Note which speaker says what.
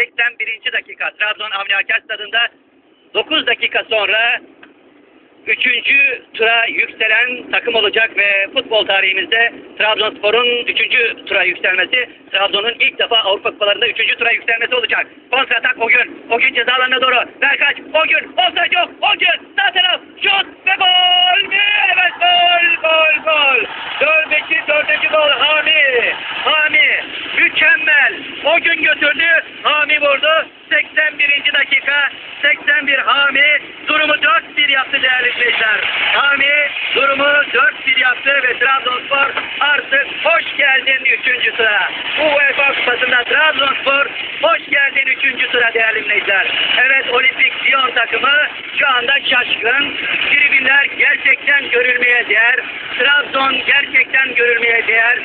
Speaker 1: 81. dakika Trabzon Avni Aker Stadı'nda 9 dakika sonra 3. tura yükselen takım olacak ve futbol tarihimizde Trabzonspor'un 3. tura yükselmesi Trabzon'un ilk defa Avrupa Kupalarında 3. tura yükselmesi olacak. Kontra atak o gün. O gün ceza alanına doğru. Berkaç o gün. Offside yok. O gün. Mükemmel. O gün götürdü. Hami vurdu. 81. dakika. 81 Hami. Durumu 4-1 yaptı değerli izleyiciler. Hami durumu 4-1 yaptı ve Trabzonspor artık hoş geldin 3. sıra. Bu UEFA Kupası'nda Trabzonspor hoş geldin 3. sıra değerli izleyiciler. Evet Olimpik Lyon takımı şu anda şaşkın. Tribünler gerçekten görülmeye değer. Trabzon gerçekten görülmeye değer.